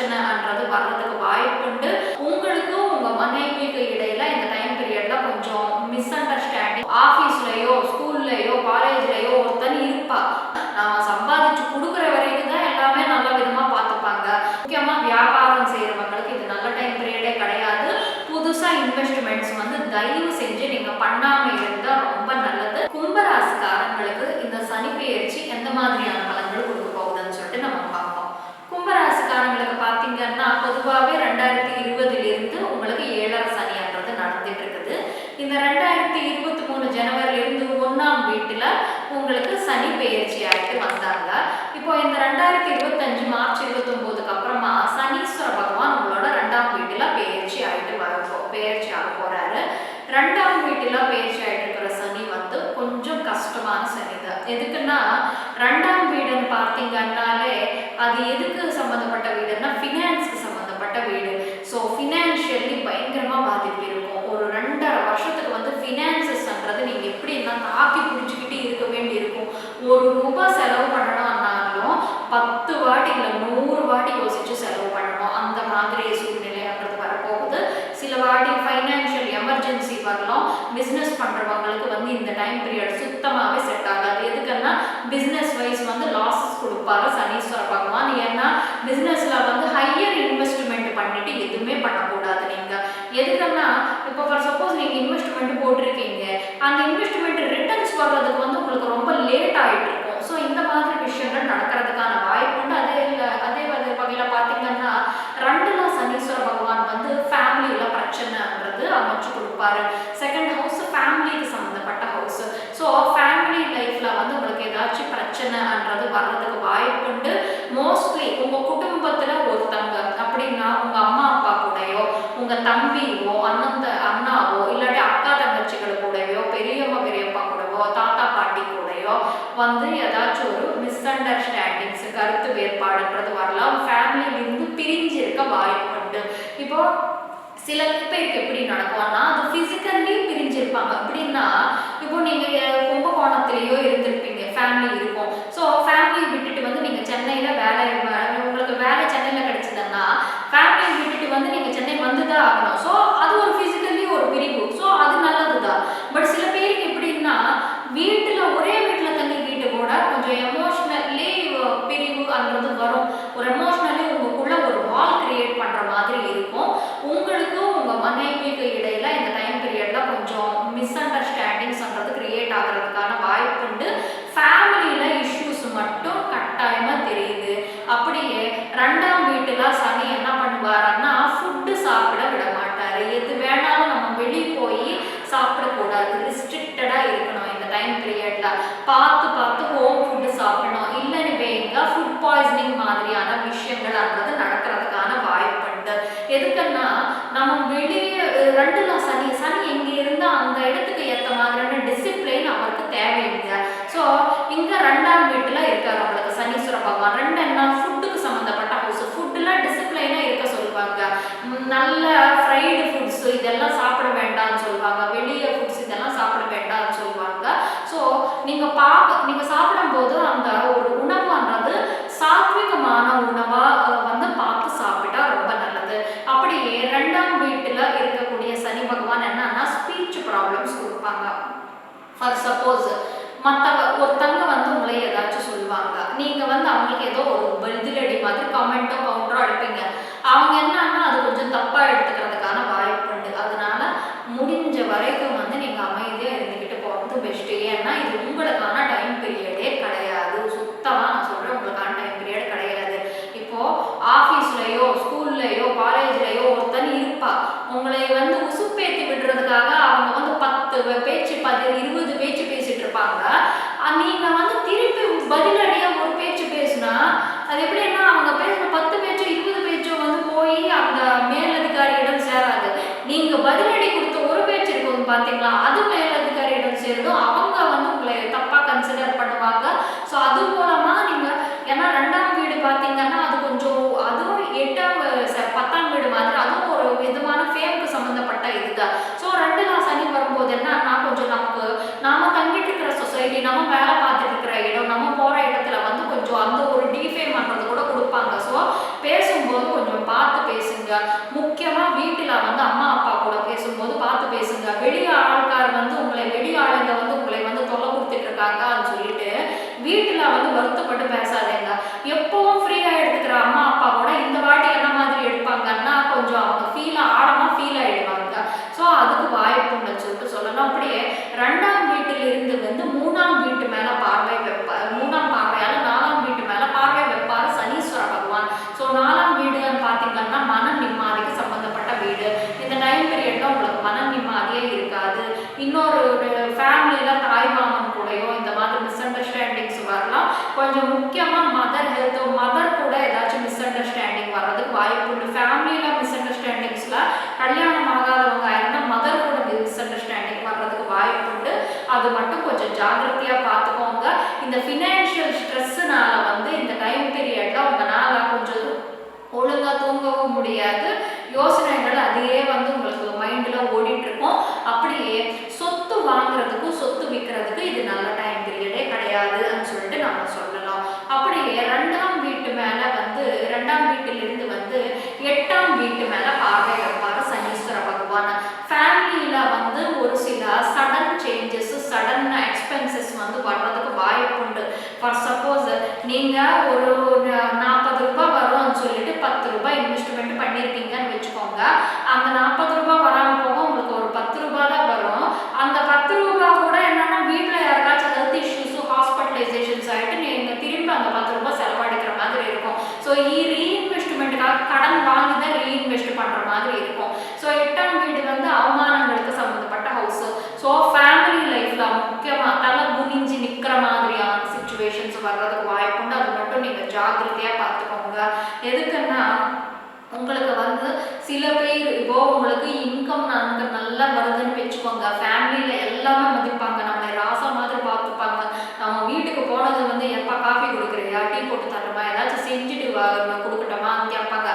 பிரச்சனைன்றது வர்றதுக்கு வாய்ப்புண்டு. உங்களுக்கும் உங்க மனைவிக்கு இடையில இந்த டைம் பீரியட்ல கொஞ்சம் மிஸ் அண்டர்ஸ்டாண்டிங் ஆஃபீஸ்லயோ ஸ்கூல்லையோ காலேஜ்லயோ ஒருத்தன் இருப்பா. நான் சம்பாதிச்சு கொடுக்குற வரைக்கும் தான் எல்லாமே நல்ல விதமா பார்த்துப்பாங்க முக்கியமா வியாபாரம் செய்யறவங்களுக்கு இது நல்ல டைம் பீரியடே கிடையாது. புதுசா இன்வெஸ்ட்மெண்ட்ஸ் வந்து தயவு செஞ்சு நீங்க பண்ணாம இருந்தா ரொம்ப நல்லது கும்பராசிக்காரங்களுக்கு இந்த சனி பெயர்ச்சி எந்த மாதிரியான பலன்கள் கொடுக்க போகுதுன்னு சொல்லிட்டு நம்ம பார்ப்போம் கும்பராசிக்காரங்களுக்கு பார்த்தீங்கன்னா பொதுவாகவே ரெண்டாயிரத்தி இருபதுல இருந்து உங்களுக்கு ஏழரை சனின்றது நடந்துட்டு இருக்குது இந்த ரெண்டாயிரத்தி இருபத்தி மூணு ஜனவரில இருந்து ஒன்னாம் வீட்டுல உங்களுக்கு சனி பெயர்ச்சி ஆயிட்டு வந்தாங்க. இப்போ இந்த ரெண்டாயிரத்தி இருபத்தஞ்சு மார்ச் இருபத்தொன்பதுக்கு அப்புறமா சனீஸ்வர பகவான் உங்களோட ரெண்டாம் வீட்டுல பெயர்ச்சி ஆயிட்டு வர போ- பெயர்ச்சி ஆக போறாரு ரெண்டாம் வீட்டுல பெயர்ச்சி ஆயிட்டு இருக்கிற சனி வந்து கொஞ்சம் கஷ்டமான சனி தான் எதுக்குன்னா ரெண்டாம் வீடுன்னு பார்த்தீங்கன்னாலே அது எதுக்கு சம்மந்தப்பட்ட வீடுன்னா ஃபினான்ஸ்க்கு சம்மந்தப்பட்ட வீடு ஸோ ஃபினான்ஷியலி பயங்கரமாக பாதிப்பு இருக்கும் ஒரு ரெண்டரை வருஷத்துக்கு வந்து ஃபினான்சஸ்ன்றது நீங்கள் எப்படின்னா தாக்கி பிடிச்சிக்கிட்டு இருக்க வேண்டி இருக்கும் ஒரு ரூபாய் செலவு பண்ணணும்னாலும் பத்து வாட்டி இல்லை நூறு வாட்டி யோசிச்சு செலவு பண்ணணும். அந்த மாதிரி சூழ்நிலைன்றது வரப்போகுது. சில வாட்டி ஃபைனான்ஷியல் எமர்ஜென்சி வரலாம். பிஸ்னஸ் பண்ணுறவங்களுக்கு வந்து இந்த டைம் பீரியட் சுத்தமாகவே செட் ஆகாது. எதுக்குன்னா பிஸ்னஸ் வைஸ் வந்து லாஸஸ் கொடுப்பாரு சனீஸ்வர பகவான். ஏன்னா பிஸ்னஸில் வந்து ஹையர் இன்வெஸ்ட்மெண்ட் பண்ணிட்டு எதுவுமே பண்ணக்கூடாது நீங்கள் எதுக்குன்னா இப்போ ஃபார் சப்போஸ் நீங்கள் இன்வெஸ்ட்மெண்ட் போட்டிருக்கீங்க அந்த இன்வெஸ்ட்மெண்ட் ரிட்டர்ன்ஸ் வர்றதுக்கு வந்து உங்களுக்கு ரொம்ப லேட் ஆகிட்டு இருக்கும் ஸோ இந்த மாதிரி விஷயங்கள் நடக்கிறதுக்கான வாய்ப்பு உண்டு. அதே இல்லை அதே மாதிரி வகையில் பார்த்தீங்கன்னா ரெண்டுல சனீஸ்வர பகவான் வந்து ஃபேமிலியில் பிரச்சனைன்றது அமைச்சு கொடுப்பாரு. செகண்ட் ஹவுஸ் ஃபேமிலிக்கு சம்மந்தப்பட்ட ஹவுஸ் ஸோ ஃபேமிலி லைஃப்பில் வந்து உங்களுக்கு ஏதாச்சும் பிரச்சனைன்றது வர்றதுக்கு வாய்ப்புண்டு மோஸ்ட்லி உங்கள் குடும்பத்தில் ஒருத்தங்க அப்படின்னா உங்கள் அம்மா அப்பா கூடயோ உங்கள் தம்பியோ இருக்க வாய்ப்புண்டு இப்போ சில பேருக்கு எப்படி நடக்கும்னா அது ஃபிசிக்கல்லி பிரிஞ்சிருப்பாங்க. அப்படின்னா இப்போ நீங்கள் கும்பகோணத்துலேயோ இருந்திருப்பீங்க. ஃபேமிலி இருக்கும். ஸோ ஃபேமிலி விட்டுட்டு வந்து நீங்கள் சென்னையில் வேலை உங்களுக்கு வேலை சென்னையில் கிடைச்சதுன்னா ஃபேமிலியை விட்டுட்டு வந்து நீங்கள் சென்னை வந்து தான் ஆகணும். ஸோ அது ஒரு ஃபிசிக்கல்லி ஒரு பிரிவு. ஸோ அது நல்லது தான் பட் சில பேருக்கு எப்படின்னா வீட்டில் ஒரே வீட்டில் தங்கிக்கிட்டு கூட கொஞ்சம் எமோ பிரிவுன்றது வரும் ஒரு எமோஷ்னலி உங்களுக்குள்ள ஒரு வால் கிரியேட் பண்ணுற மாதிரி இருக்கும் உங்களுக்கும் உங்கள் மனைவிக்கு இடையில இந்த டைம் பீரியட்ல கொஞ்சம் மிஸ் அண்டர்ஸ்டாண்டிங்ஸ்ன்றது கிரியேட் ஆகிறதுக்கான வாய்ப்புண்டு ஃபேமிலியில் இஷ்யூஸ் மட்டும் கட்டாயமாக தெரியுது அப்படியே ரெண்டாம் வீட்டில் சனி என்ன பண்ணுவாருன்னா ஃபுட்டு சாப்பிட விட மாட்டார் எது வேணாலும் நம்ம வெளியே போய் சாப்பிடக்கூடாது. ரிஸ்ட்ரிக்டடாக இருக்கணும் இந்த டைம் பீரியடில் பார்த்து பார்த்து ஹோம் ஃபுட்டு சாப்பிடணும். இல்லைன்னு வைங்க ஃபுட் பாய்சனிங் மாதிரியான விஷயங்கள் விஷயங்கள்ன்றது நடக்கிறதுக்கான வாய்ப்புண்டு. எதுக்குன்னா நம்ம வெளியே அஹ், ரெண்டுல சனி சனி எங்கே இருந்தால் அந்த இடத்துக்கு ஏற்ற மாதிரியான டிசிப்ளின் அவருக்கு தேவையில்லை ஸோ இங்கே ரெண்டாம் வீட்டில் இருக்காரு அவங்களுக்கு சனீஸ்வர பகவான் ரெண்டு என்ன ஃபுட்டுக்கு சம்மந்தப்பட்ட ஹவுஸ் ஃபுட்டில் டிசிப்ளைனாக இருக்க சொல்லுவாங்க ம், நல்ல ஃப்ரைடு ஃபுட்ஸ் இதெல்லாம் சாப்பிட வேண்டாம்னு சொல்லுவாங்க வெளியே ஃபுட்ஸ் இதெல்லாம் சாப்பிட வேண்டாம்னு சொல்லுவாங்க ஸோ நீங்கள் பார்க்க நீங்கள் சாப்பிடும்போது அந்த ஒரு உணவுன்றது சாத்விகமான உணவாக வந்து பார்த்து சாப்பிட்டா ரொம்ப நல்லது. அப்படியே ரெண்டாம் வீட்டில் இருக்கக்கூடிய சனி பகவான் என்னன்னா ஸ்பீச் ப்ராப்ளம்ஸ் கொடுப்பாங்க. ஃபார் சப்போஸ் மற்றவ ஒருத்தங்க வந்து உங்களை ஏதாச்சும் சொல்லுவாங்க. நீங்கள் வந்து அவங்களுக்கு ஏதோ ஒரு பதிலடி மாதிரி கமெண்ட்டோ கவுண்டரோ அடிப்பீங்க அவங்க என்னன்னா அது கொஞ்சம் தப்பாக எடுத்துக்கிறதுக்கான வாய்ப்பு உண்டு அதனால முடிஞ்ச வரைக்கும் வந்து நீங்கள் அமைதியாக இருந்துக்கிட்டு போகிறது பெஸ்ட்டு ஏன்னா இது உங்களுக்கான டைம் பீரியடே கிடையாது சுத்தமாக நான் சொல்கிறேன் உங்களுக்கான டைம் பீரியட் கிடையாது இப்போ ஆஃபீஸ்லயோ ஸ்கூல்லையோ காலேஜ்லயோ ஒருத்தன் இருப்பா உங்களை வந்து உசுப்பேத்தி விடுறதுக்காக அவங்க வந்து பத்து பேச்சு பதி இருபது பேச்சு பேசிட்டு இருப்பாங்க. நீங்க வந்து திருப்பி பதிலடியா ஒரு பேச்சு பேசுனா அது எப்படின்னா அவங்க பேசின பத்து பேச்சோ இருபது பேச்சோ வந்து போய் அந்த மேலதிகாரியிடம் சேராது. நீங்க பதிலடி கொடுத்த ஒரு பேச்சு இருக்கும் பாத்தீங்களா? அது மேல வருத்தப்பட்டு பேசாதீங்க கொஞ்சம் முக்கியமா மதர் ஹெல்த் மதர் கூட ஏதாச்சும் மிஸ் அண்டர்ஸ்டாண்டிங் வர்றதுக்கு வாய்ப்பு உண்டு ஃபேமிலியில மிஸ் அண்டர்ஸ்டாண்டிங்ஸ்ல கல்யாணம் ஆகாதவங்க இருந்தால் மதர் கூட மிஸ் அண்டர்ஸ்டாண்டிங் வர்றதுக்கு வாய்ப்பு உண்டு அது மட்டும் கொஞ்சம் ஜாகிரதையா பார்த்துக்கோங்க இந்த ஃபினான்ஷியல் ஸ்ட்ரெஸ்ஸுனால வந்து இந்த டைம் பீரியட்ல உங்களால கொஞ்சம் ஒழுங்கா தூங்கவும் முடியாது யோசனைகள் அதையே வந்து உங்களுக்கு மைண்டில் ஓடிட்டு இருக்கும் அப்படியே சொத்து வாங்குறதுக்கும் சொத்து விற்கிறதுக்கு இது நல்ல டைம் பீரியடே கிடையாதுன்னு சொல்லிட்டு நம்ம சொல்கிறோம் அப்படியே ரெண்டாம் வீட்டு மேல வந்து ரெண்டாம் வீட்டிலிருந்து வந்து எட்டாம் வீட்டு மேல பார்வை வைப்பாரு சனீஸ்வர பகவான். ஃபேமிலியில வந்து ஒரு சில சடன் சேஞ்சஸ் சடன் எக்ஸ்பென்சஸ் வந்து வர்றதுக்கு வாய்ப்பு உண்டு. ஃபார் சப்போஸ் நீங்க ஒரு நாற்பது ரூபாய் வரும்னு சொல்லிட்டு பத்து ரூபாய் இன்வெஸ்ட்மெண்ட் பண்ணியிருக்கீங்கன்னு வச்சுக்கோங்க. அந்த நாற்பது ரூபாய் வராம போக உங்களுக்கு ஒரு பத்து ரூபாய் தான் வரும் அந்த பத்து ரூபாய் கூட என்னன்னா வீட்டில் யாருக்காச்சும் ஹெல்த் இஷ்யூஸ் ஹாஸ்பிட்டலைசேஷன்ஸ் ஆகிட்டு நீங்க திரும்பி அந்த பத்து ரூபாய் செலவழிக்கிற மாதிரி இருக்கும் ஸோ ரீஇன்வெஸ்ட்மெண்ட்டுக்காக கடன் வாங்கி தான் ரீஇன்வெஸ்ட் பண்ற மாதிரி இருக்கும் ஸோ எட்டாம் வீடு வந்து அவமானங்களுக்கு சம்மந்தப்பட்ட ஹவுஸ் ஸோ ஃபேமிலி லைஃப்ல முக்கியமா தலை குனிஞ்சு நிக்கிற மாதிரியான சுச்சுவேஷன்ஸ் வர்றதுக்கு வாய்ப்புண்டு அது ஜாக்கிரதையா பார்த்துக்கோங்க. எதுக்குன்னா உங்களுக்கு வந்து சில பேர் இப்போ உங்களுக்கு இன்கம் நமக்கு நல்லா வருதுன்னு வச்சுக்கோங்க. ஃபேமிலியில எல்லாமே மதிப்பாங்க. நம்மளை ராசா மாதிரி பார்த்துப்பாங்க. நம்ம வீட்டுக்கு போனது வந்து எப்பா காஃபி கொடுக்குறியா? டீ போட்டு தரமா ஏதாச்சும் செஞ்சுட்டு வா கொடுக்கட்டுமான்னு கேட்பாங்க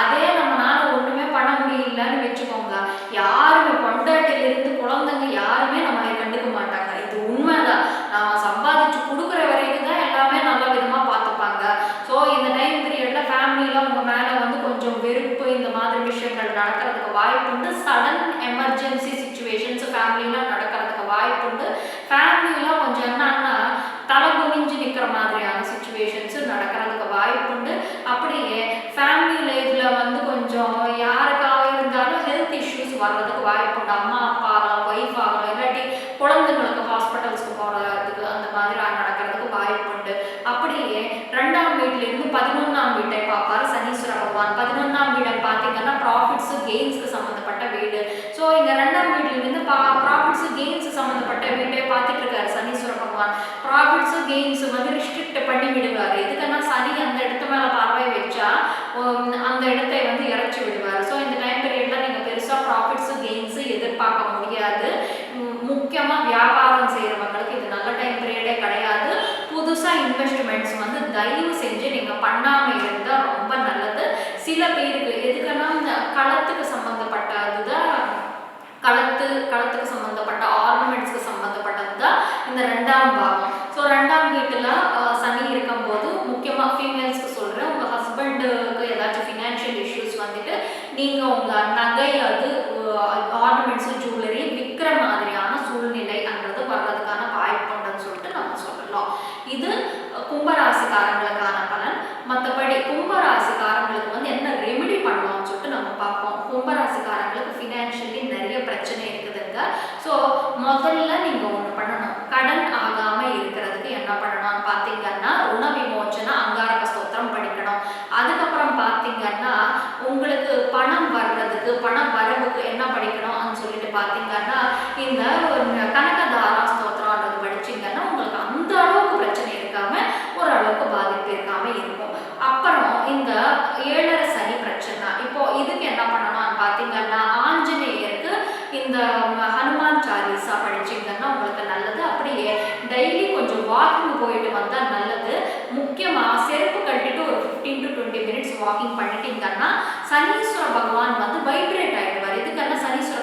அதே நம்மளால ஒண்ணுமே பண்ண முடியலன்னு வச்சுக்கோங்க யாருமே பொண்டாட்டிலிருந்து குழந்தைங்க யாருமே நம்மளை கண்டுக்க மாட்டாங்க இது உண்மைதான் நாம சம்பாதிச்சு கொடுக்குற வரைக்கும் தான் எல்லாமே நல்ல விதமா பார்த்துப்பாங்க ஸோ இந்த டைம் பீரியட்ல ஃபேமிலியில உங்க மேல வந்து கொஞ்சம் வெறுப்பு இந்த மாதிரி விஷயங்கள் நடக்கிறதுக்கு வாய்ப்பு உண்டு சடன் எமர்ஜென்சி சுச்சுவேஷன்ஸ் ஃபேமிலியில நடக்கிறதுக்கு வாய்ப்பு உண்டு ஃபேமிலியில கொஞ்சம் என்னன்னா தலை குனிஞ்சு நிற்கிற மாதிரியான சுச்சுவேஷன்ஸ் நடக்கிறதுக்கு வாய்ப்பு உண்டு அப்படியே ஃபேமிலி லைஃப்ல வந்து கொஞ்சம் யாருக்காக இருந்தாலும் ஹெல்த் இஷ்யூஸ் வர்றதுக்கு வாய்ப்பு உண்டு அம்மா அப்பா ஆகலாம் ஒய்ஃப் ஆகலாம் இல்லாட்டி குழந்தைங்களுக்கு ஹாஸ்பிட்டல்ஸ்க்கு போகிறதுக்கு அந்த மாதிரி நடக்கிறதுக்கு வாய்ப்பு உண்டு அப்படியே ரெண்டாம் வீட்டுல இருந்து பதினொன்றாம் வீட்டை பார்ப்பாரு சனீஸ்வர பகவான் பதினொன்றாம் வீடை பார்த்தீங்கன்னா ப்ராஃபிட்ஸு கெயின்ஸ்க்கு சம்மந்தப்பட்ட வீடு. ஸோ இங்கே ரெண்டாம் வீட்டுல பா ப்ராஃபிட்ஸு கெயின்ஸ் சம்மந்தப்பட்ட வீட்டை பார்த்துட்டு இருக்காரு சனீஸ்வர பகவான் ப்ராஃபிட்ஸு கெயின்ஸ் வந்து ரிஸ்ட்ரிக்ட் பண்ணி விடுவார். எதுக்குன்னா சனி அந்த இடத்து மேலே பார்வை வச்சா அந்த இடத்தை வந்து இறச்சி விடுவார். ஸோ இந்த டைம் பீரியட்ல நீங்கள் பெருசாக ப்ராஃபிட்ஸு கெயின்ஸு எதிர்பார்க்க முடியாது. முக்கியமாக வியாபாரம் செய்கிறவங்களுக்கு இது நல்ல டைம் பீரியடே கிடையாது. புதுசாக இன்வெஸ்ட்மெண்ட்ஸ் வந்து தயவு செஞ்சு நீங்கள் பண்ணாமல் இருந்தா ரொம்ப நல்லது சில பேருக்கு எதுக்குன்னா இந்த களத்துக்கு சம்பந்தப்பட்டதுதான் களத்து சம்பந்தப்பட்ட ஆர்னமெண்ட்ஸ்க்கு சம்பந்தப்பட்டது தான் இந்த ரெண்டாம் பாகம். ஸோ ரெண்டாம் வீட்டில் சனி இருக்கும்போது முக்கியமாக ஃபீமேல்ஸ்க்கு சொல்கிறேன் உங்கள் ஹஸ்பண்டுக்கு ஏதாச்சும் ஃபினான்ஷியல் இஷ்யூஸ் வந்துட்டு நீங்கள் உங்கள் நகை அது ஆர்னமெண்ட்ஸ் ஜுவல்லரி விற்கிற மாதிரியான சூழ்நிலைன்றது வர்றதுக்கான வாய்ப்புண்டுன்னு சொல்லிட்டு நம்ம சொல்லலாம் இது கும்பராசிக்காரங்களுக்கான பலன் மற்றபடி கும்பராசிக்காரங்களுக்கு வந்து என்ன ரெமெடி பண்ணலாம்னு சொல்லிட்டு நம்ம பார்ப்போம் கும்பராசிக்காரங்களுக்கு ஃபினான்ஷியலி நிறைய பிரச்சனை இருக்குதுங்க ஸோ முதல்ல நீங்கள் ஒன்று பண்ணணும் கடன் ஆகாமல் இருக்கிறதுக்கு என்ன பண்ணணும்னு பார்த்தீங்கன்னா உண விமோச்சன அங்காரக ஸ்தோத்திரம் படிக்கணும். அதுக்கப்புறம் பார்த்தீங்கன்னா உங்களுக்கு பணம் வர்றதுக்கு பணம் வரவுக்கு என்ன படிக்கணும்னு சொல்லிட்டு பார்த்தீங்கன்னா இந்த கனகதாரா ஸ்தோத்திரம்ன்றது படிச்சீங்கன்னா உங்களுக்கு அந்த அளவுக்கு பிரச்சனை இருக்காம ஓரளவுக்கு பாதிப்பு இருக்காம இருக்கும். அப்புறம் இந்த ஏழரை சனி பிரச்சனை இப்போ இதுக்கு என்ன பண்ணணும்னு பார்த்தீங்கன்னா ஆஞ்சநேயருக்கு இந்த ஹனுமான் சாலிசா படிச்சீங்கன்னா உங்களுக்கு நல்லது அப்படியே டெய்லி கொஞ்சம் வாக்கிங் போயிட்டு வந்தால் நல்லது முக்கியமாக செருப்பு கட்டிட்டு ஒரு fifteen to twenty minutes walking பண்ணிட்டீங்கன்னா சனீஸ்வர பகவான் வந்து வைப்ரேட் ஆகிடுவார் எதுக்கான சனீஸ்வர